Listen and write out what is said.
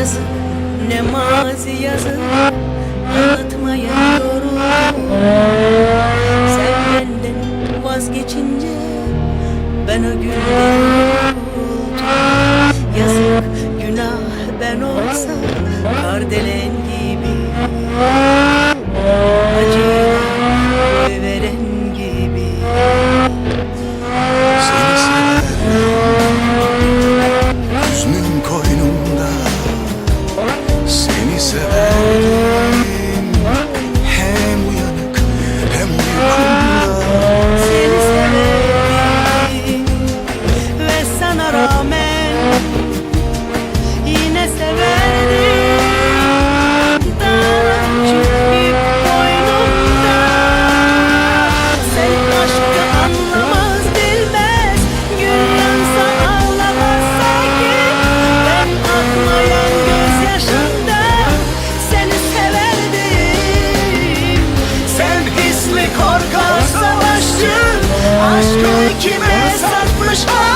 yazık ne mazi yazık. Anlatmaya yoruldum. Sen benden vazgeçince ben o gün oldum Yazık günah ben olsa kardele wish